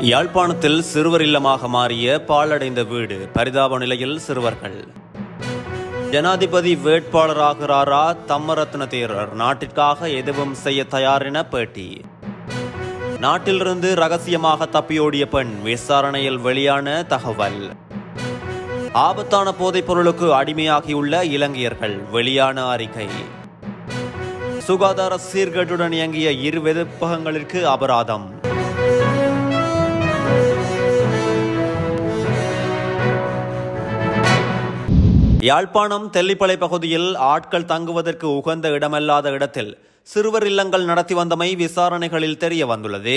யாழ்ப்பாணத்தில் சிறுவர் இல்லமாக மாறிய பாழடைந்த வீடு பரிதாப நிலையில் சிறுவர்கள். ஜனாதிபதி வேட்பாளராகிறாரா தம்மரத்ன தேரர் நாட்டிற்காக எதுவும் செய்ய தயார் என பேட்டி. நாட்டிலிருந்து ரகசியமாக தப்பியோடிய பெண் விசாரணையில் வெளியான தகவல். ஆபத்தான போதைப் பொருளுக்கு அடிமையாகியுள்ள இலங்கையர்கள் வெளியான அறிக்கை. சுகாதார சீர்கேட்டுடன் இயங்கிய இரு வெதுப்பகங்களிற்கு அபராதம். யாழ்ப்பாணம் தெல்லிப்பளை பகுதியில் ஆட்கள் தங்குவதற்கு உகந்த இடமல்லாத இடத்தில் சிறுவர் இல்லங்கள் நடத்தி வந்தமை விசாரணைகளில் தெரிய வந்துள்ளது.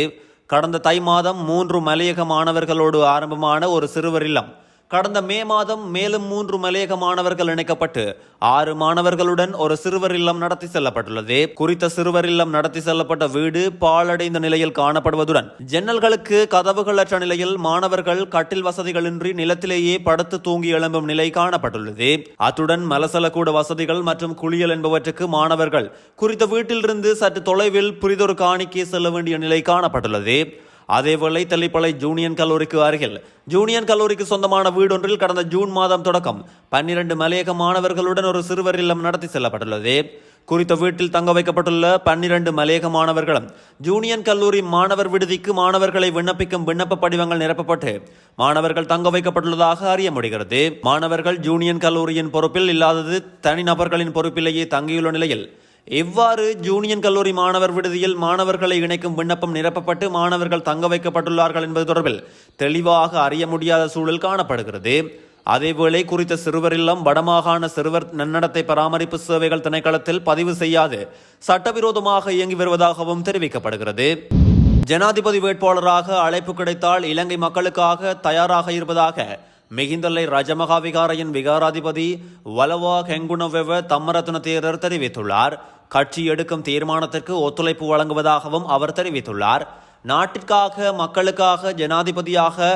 கடந்த தை மாதம் மூன்று மலையக மாணவர்களோடு ஆரம்பமான ஒரு சிறுவர் இல்லம் கடந்த மே மாதம் மேலும் மூன்று மலையக மாணவர்கள் இணைக்கப்பட்டு ஆறு மாணவர்களுடன் ஒரு சிறுவர் இல்லம் நடத்தி செல்லப்பட்டுள்ளது. குறித்த சிறுவர் இல்லம் நடத்தி செல்லப்பட்ட வீடு பாழடைந்த நிலையில் காணப்படுவதுடன் ஜன்னல்களுக்கு கதவுகளற்ற நிலையில் மாணவர்கள் கட்டில் வசதிகளின்றி நிலத்திலேயே படுத்து தூங்கி எழும்பும் நிலை காணப்பட்டுள்ளது. அத்துடன் மலசலக்கூட வசதிகள் மற்றும் குளியல் என்பவற்றுக்கு மாணவர்கள் குறித்த வீட்டிலிருந்து சற்று தொலைவில் புரிதொரு காணிக்கே செல்ல வேண்டிய நிலை காணப்பட்டுள்ளது. அதேவேளை தெல்லிப்பளை ஜூனியன் கல்லூரிக்கு அருகில். ஜூனியன் கல்லூரிக்கு சொந்தமான வீடொன்றில் கடந்த ஜூன் மாதம் தொடக்கம். பன்னிரண்டு மலையக மாணவர்களுடன் ஒரு சிறுவர் இல்லம் நடத்தி செல்லப்பட்டுள்ளது. குறித்த வீட்டில் தங்க வைக்கப்பட்டுள்ள பன்னிரண்டு மலையக மாணவர்களும் ஜூனியன் கல்லூரி மாணவர் விடுதிக்கு மாணவர்களை விண்ணப்பிக்கும் விண்ணப்ப படிவங்கள் நிரப்பப்பட்டு மாணவர்கள் தங்க வைக்கப்பட்டுள்ளதாக அறிய முடிகிறது. மாணவர்கள் ஜூனியன் கல்லூரியின் பொறுப்பில் இல்லாதது தனிநபர்களின் பொறுப்பிலேயே தங்கியுள்ள நிலையில் எவ்வாறு ஜூனியன் கல்லூரி மாணவர் விடுதியில் மாணவர்களை இணைக்கும் விண்ணப்பம் நிரப்பப்பட்டு மாணவர்கள் தங்க வைக்கப்பட்டுள்ளார்கள் என்பது தொடர்பில் தெளிவாக அறிய முடியாத சூழல் காணப்படுகிறது. அதேவேளை குறித்த சிறுவர் இல்லம் வடமாகாண சிறுவர் நன்னடத்தை பராமரிப்பு சேவைகள் திணைக்களத்தில் பதிவு செய்யாது. சட்டவிரோதமாக இயங்கி வருவதாகவும் தெரிவிக்கப்படுகிறது. ஜனாதிபதி வேட்பாளராக அழைப்பு கிடைத்தால் இலங்கை மக்களுக்காக தயாராக இருப்பதாக மிகிந்தலை ரஜமகாவிகாரையின் விகாராதிபதி வலவா ஹெங்குணவெவ தம்மரத்ன தேரர் தெரிவித்துள்ளார். கட்சி எடுக்கும் தீர்மானத்திற்கு ஒத்துழைப்பு வழங்குவதாகவும் அவர் தெரிவித்துள்ளார். நாட்டிற்காக மக்களுக்காக ஜனாதிபதியாக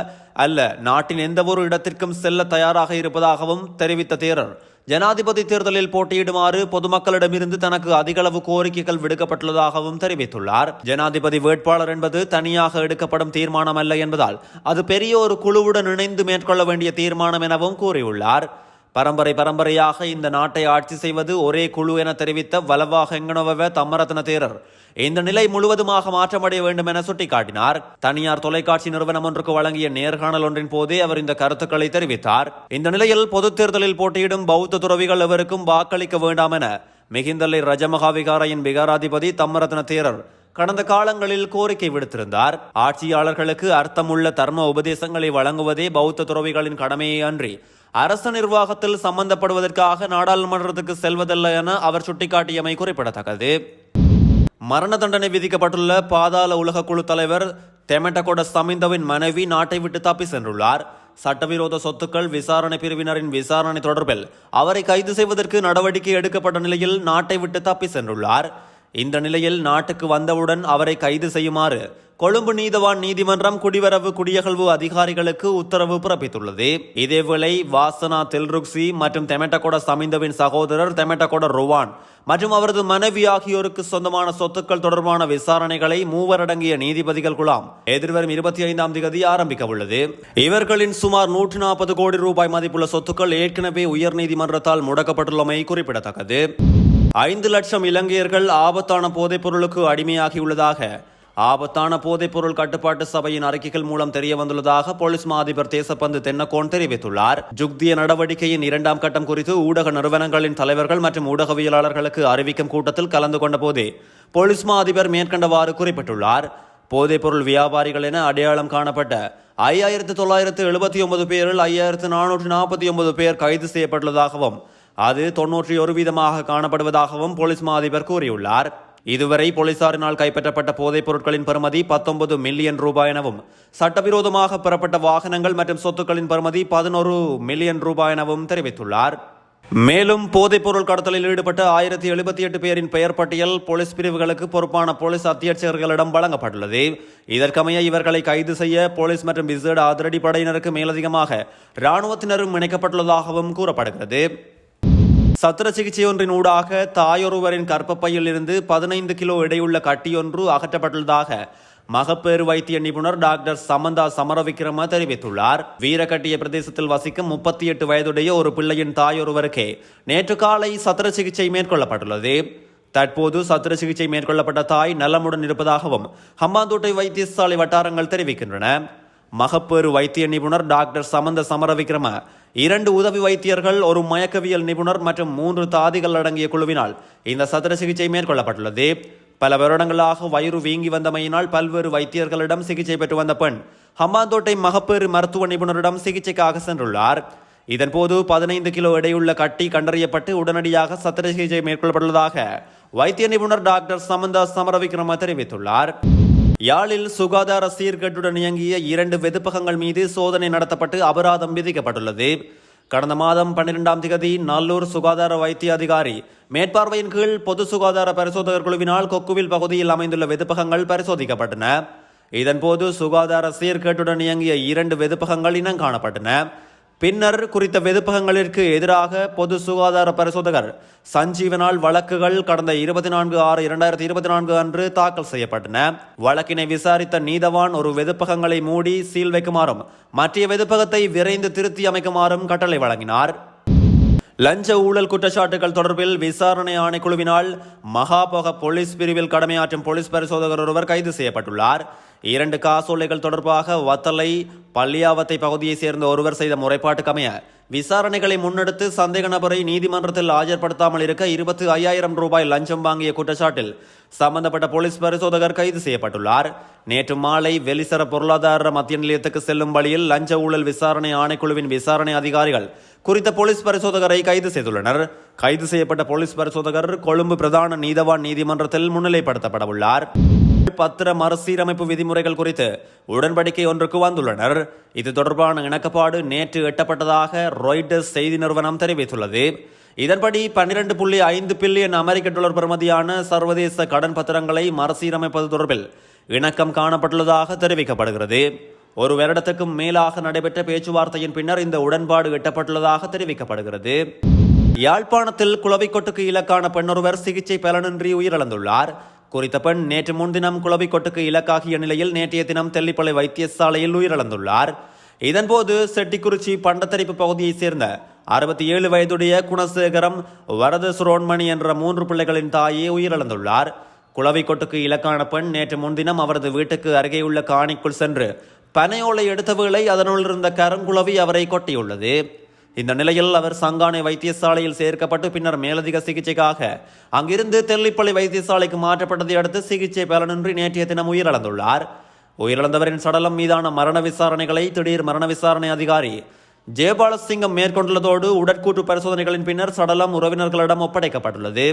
அல்ல நாட்டின் எந்த ஒரு இடத்திற்கும் செல்ல தயாராக இருப்பதாகவும் தெரிவித்த தேரர். ஜனாதிபதி தேர்தலில் போட்டியிடுமாறு பொதுமக்களிடமிருந்து தனக்கு அதிகளவு கோரிக்கைகள் விடுக்கப்பட்டுள்ளதாகவும் தெரிவித்துள்ளார். ஜனாதிபதி வேட்பாளர் என்பது தனியாக எடுக்கப்படும் தீர்மானம் அல்ல என்பதால் அது பெரிய ஒரு குழுவுடன் இணைந்து மேற்கொள்ள வேண்டிய தீர்மானம் எனவும் கூறியுள்ளார். பரம்பரை பரம்பரையாக இந்த நாட்டை ஆட்சி செய்வது ஒரே குழு என தெரிவித்த வலவா ஹெங்கனவ தம்மரத்ன தேரர் இந்த நிலை முழுவதுமாக மாற்றமடைய வேண்டும் என சுட்டிக்காட்டினார். தனியார் தொலைக்காட்சி நிறுவனம் ஒன்றுக்கு வழங்கிய நேர்காணல் ஒன்றின் போதே அவர் இந்த கருத்துக்களை தெரிவித்தார். இந்த நிலையில் பொதுத் தேர்தலில் போட்டியிடும் பௌத்த துறவிகள் எவருக்கும் வாக்களிக்க வேண்டாம் என மிகிந்தலை ரஜமகா விகாரையின் விகாராதிபதி தம்மரத்ன தேரர் கடந்த காலங்களில் கோரிக்கை விடுத்திருந்தார். ஆட்சியாளர்களுக்கு அர்த்தமுள்ள தர்ம உபதேசங்களை வழங்குவதே பௌத்த துறவிகளின் கடமையை அன்றி அரசு நிர்வாகத்தில் சம்பந்தப்படுவதற்காக நாடாளுமன்றத்துக்கு செல்வதல்ல என அவர் சுட்டிக்காட்டியமை குறிப்பிடத்தக்கது. மரண தண்டனை விதிக்கப்பட்டுள்ள பாதாள உலக குழு தலைவர் தெமட்டகோட சமிந்தவின் மனைவி நாட்டை விட்டு தப்பி சென்றுள்ளார். சட்டவிரோத சொத்துக்கள் விசாரணை பிரிவினரின் விசாரணை தொடர்பில் அவரை கைது செய்வதற்கு நடவடிக்கை எடுக்கப்பட்ட நிலையில் நாட்டை விட்டு தப்பி சென்றுள்ளார். இந்த நிலையில் நாட்டுக்கு வந்தவுடன் அவரை கைது செய்யுமாறு கொழும்பு நீதவான் நீதிமன்றம் குடிவரவு குடியகழ்வு அதிகாரிகளுக்கு உத்தரவு பிறப்பித்துள்ளது. இதேவேளை வாசனா தெல்ருக்சி மற்றும் தெமட்டகோட சமிந்தவின் சகோதரர் தெமட்டகோட ருவான் மற்றும் அவரது மனைவி ஆகியோருக்கு சொந்தமான சொத்துக்கள் தொடர்பான விசாரணைகளை மூவரடங்கிய நீதிபதிகள் குழாம் எதிர்வரும் இருபத்தி ஐந்தாம் தேதி ஆரம்பிக்க உள்ளது இவர்களின் சுமார் நூற்றி நாற்பது கோடி ரூபாய் மதிப்புள்ள சொத்துக்கள் ஏற்கனவே உயர்நீதிமன்றத்தால் முடக்கப்பட்டுள்ளமை குறிப்பிடத்தக்கது. ஐந்து லட்சம் இலங்கையர்கள் ஆபத்தான போதைப் பொருளுக்கு அடிமையாகியுள்ளதாக ஆபத்தான போதைப்பொருள் கட்டுப்பாட்டு சபையின் அறிக்கைகள் மூலம் தெரிய வந்துள்ளதாக போலீஸ் மா அதிபர் தேசப்பந்து தென்னக்கோன் தெரிவித்துள்ளார். ஜுக்திய நடவடிக்கையின் இரண்டாம் கட்டம் குறித்து ஊடக நிறுவனங்களின் தலைவர்கள் மற்றும் ஊடகவியலாளர்களுக்கு அறிவிக்கும் கூட்டத்தில் கலந்து கொண்ட போதே போலீஸ் மா அதிபர் மேற்கண்டவாறு குறிப்பிட்டுள்ளார். போதைப்பொருள் வியாபாரிகள் என அடையாளம் காணப்பட்ட ஐயாயிரத்து தொள்ளாயிரத்து எழுபத்தி ஒன்பது பேரில் ஐயாயிரத்து நானூற்று நாற்பத்தி ஒன்பது பேர் கைது செய்யப்பட்டுள்ளதாகவும் அது தொன்னூற்றி ஒரு வீதமாக காணப்படுவதாகவும் போலீஸ் மா அதிபர் கூறியுள்ளார். இதுவரை போலீசாரினால் கைப்பற்றப்பட்ட போதைப் பொருட்களின் பெறுமதி பத்தொன்பது மில்லியன் ரூபாய் எனவும் சட்டவிரோதமாக பெறப்பட்ட வாகனங்கள் மற்றும் சொத்துக்களின் பெறுமதி பதினோரு மில்லியன் ரூபாய் எனவும் தெரிவித்துள்ளார். மேலும் போதைப் பொருள் கடத்தலில் ஈடுபட்ட ஆயிரத்தி எழுபத்தி எட்டு பேரின் பெயர் பட்டியல் போலீஸ் பிரிவுகளுக்கு பொறுப்பான போலீஸ் அத்தியட்சகர்களிடம் வழங்கப்பட்டுள்ளது. இதற்கமைய இவர்களை கைது செய்ய போலீஸ் மற்றும் விசேட அதிரடி படையினருக்கு மேலதிகமாக இராணுவத்தினரும் இணைக்கப்பட்டுள்ளதாகவும் கூறப்படுகிறது. சத்திர சிகிச்சை ஒன்றின் ஊடாக தாயொருவரின் கர்ப்பப்பையில் இருந்து பதினைந்து கிலோ எடையுள்ள கட்டியொன்று அகற்றப்பட்டுள்ளதாக மகப்பேறு வைத்திய நிபுணர் டாக்டர் சமந்தா சமரவிக்ரம தெரிவித்துள்ளார். வீரகட்டிய பிரதேசத்தில் வசிக்கும் முப்பத்தி எட்டு வயதுடைய ஒரு பிள்ளையின் தாயொருவருக்கே நேற்று காலை சத்திர சிகிச்சை மேற்கொள்ளப்பட்டுள்ளது. தற்போது சத்திர சிகிச்சை மேற்கொள்ளப்பட்ட தாய் நலமுடன் இருப்பதாகவும் ஹம்பாந்தோட்டை வைத்தியசாலை வட்டாரங்கள் தெரிவிக்கின்றன. மகப்பேறு வைத்திய நிபுணர் டாக்டர் சமந்த சமரவிக்ரம இரண்டு உதவி வைத்தியர்கள் ஒரு மயக்கவியல் நிபுணர் மற்றும் மூன்று தாதிகள் அடங்கிய குழுவினால் இந்த சத்திர சிகிச்சை மேற்கொள்ளப்பட்டுள்ளது. பல வருடங்களாக வயிறு வீங்கி வந்தமையினால் பல்வேறு வைத்தியர்களிடம் சிகிச்சை பெற்று வந்த பெண் ஹம்மாந்தோட்டை மகப்பேறு மருத்துவ நிபுணரிடம் சிகிச்சைக்காக சென்றுள்ளார். இதன்போது பதினைந்து கிலோ எடையுள்ள கட்டி கண்டறியப்பட்டு உடனடியாக சத்திர சிகிச்சை மேற்கொள்ளப்பட்டுள்ளதாக வைத்திய நிபுணர் டாக்டர் சமந்தா சமரவிக்ரம தெரிவித்துள்ளார். யாழில் சுகாதார சீர்கேட்டுடன் இயங்கிய இரண்டு வெதுப்பகங்கள் மீது சோதனை நடத்தப்பட்டு அபராதம் விதிக்கப்பட்டுள்ளது. கடந்த மாதம் பன்னிரெண்டாம் திகதி நல்லூர் சுகாதார வைத்திய அதிகாரி மேற்பார்வையின் கீழ் பொது சுகாதார பரிசோதகர் குழுவினால் கொக்குவில் பகுதியில் அமைந்துள்ள வெதுப்பகங்கள் பரிசோதிக்கப்பட்டன. இதன்போது சுகாதார சீர்கேட்டுடன் இயங்கிய இரண்டு வெதுப்பகங்கள் இனம் காணப்பட்டன பின்னர் குறித்த வெதுப்பகங்களிற்கு எதிராக பொது சுகாதார பரிசோதகர் சஞ்சீவனால் வழக்குகள் கடந்த இருபத்தி நான்கு ஆறு இரண்டாயிரத்தி இருபத்தி நான்கு அன்று தாக்கல் செய்யப்பட்டன. வழக்கினை விசாரித்த நீதவான் ஒரு வெதுப்பகங்களை மூடி சீல் வைக்குமாறும் மற்ற வெதுப்பகத்தை விரைந்து திருத்தி அமைக்குமாறும் கட்டளை வழங்கினார். லஞ்ச ஊழல் குற்றச்சாட்டுகள் தொடர்பில் விசாரணை ஆணைக்குழுவினால் மகாபோக போலீஸ் பிரிவில் கடமையாற்றும் போலீஸ் பரிசோதகர் ஒருவர் கைது செய்யப்பட்டுள்ளார். இரண்டு காசோலைகள் தொடர்பாக வத்தலை பள்ளியாவத்தை பகுதியைச் சேர்ந்த ஒருவர் செய்த முறைப்பாட்டுக்கமைய விசாரணைகளை முன்னெடுத்து சந்தேக நபரை நீதிமன்றத்தில் ஆஜர்படுத்தாமல் இருக்க இருபத்தி ஐயாயிரம் ரூபாய் லஞ்சம் வாங்கிய குற்றச்சாட்டில் சம்பந்தப்பட்ட போலீஸ் பரிசோதகர் கைது செய்யப்பட்டுள்ளார். நேற்று மாலை வெளிசர பொருளாதார மத்திய நிலையத்துக்கு செல்லும் வழியில் லஞ்ச ஊழல் விசாரணை ஆணைக்குழுவின் விசாரணை அதிகாரிகள் குறித்த போலீஸ் பரிசோதகரை கைது செய்துள்ளனர். கைது செய்யப்பட்ட போலீஸ் பரிசோதகர் கொழும்பு பிரதான நீதவான் நீதிமன்றத்தில் முன்னிலைப்படுத்தப்பட உள்ளார் பத்திர மறுசீரமைப்பு விதிமுறைகள் குறித்து உடன்படிக்கை ஒன்றுக்கு வந்துள்ளனர். இது தொடர்பான இணக்கப்பாடு நேற்று எட்டப்பட்டதாக ராய்டர்ஸ் செய்தி நிறுவனம் தெரிவித்துள்ளது. இதன்படி பன்னிரண்டு புள்ளி ஐந்து பில்லியன் அமெரிக்க டாலர் பெறுமதியான சர்வதேச கடன் பத்திரங்களை மறுசீரமைப்பது தொடர்பில் இணக்கம் காணப்பட்டுள்ளதாக தெரிவிக்கப்படுகிறது. ஒரு வருடத்துக்கும் மேலாக நடைபெற்ற பேச்சுவார்த்தையின் பின்னர் இந்த உடன்பாடு எட்டப்பட்டுள்ளதாக தெரிவிக்கப்படுகிறது. யாழ்ப்பாணத்தில் குளவிக்கொட்டுக்கு இலக்கான பெண்ணொருவர் சிகிச்சை பலனின்றி உயிரிழந்துள்ளார். குறித்த பெண் நேற்று முன்தினம் குளவிக்கொட்டுக்கு இலக்காகிய நிலையில் நேற்றைய தினம் தெல்லிப்பளை வைத்தியசாலையில் உயிரிழந்துள்ளார். இதன்போது செட்டிக்குறிச்சி பண்டத்தரிப்பு பகுதியைச் சேர்ந்த அறுபத்தி ஏழு வயதுடைய குணசேகரம் வரத சுரோன்மணி என்ற மூன்று பிள்ளைகளின் தாயே உயிரிழந்துள்ளார். குளவிக்கொட்டுக்கு இலக்கான பெண் நேற்று முன்தினம் அவரது வீட்டுக்கு அருகேயுள்ள காணிக்குள் சென்று பனையோலை எடுத்த வேளை அதனுள் இருந்த கருங்குளவி அவரை கொட்டியுள்ளது. இந்த நிலையில் அவர் சங்கானை வைத்தியசாலையில் சேர்க்கப்பட்டு பின்னர் மேலதிக சிகிச்சைக்காக அங்கிருந்து தெல்லிப்பள்ளி வைத்தியசாலைக்கு மாற்றப்பட்டதை அடுத்து சிகிச்சை பலனின்றி நேற்றைய தினம் உயிரிழந்துள்ளார். உயிரிழந்தவரின் சடலம் மீதான மரண விசாரணைகளை திடீர் மரண விசாரணை அதிகாரி ஜெயபாலசிங்கம் மேற்கொண்டுள்ளதோடு உடற்கூற்று பரிசோதனைகளின் பின்னர் சடலம் உறவினர்களிடம் ஒப்படைக்கப்பட்டுள்ளது.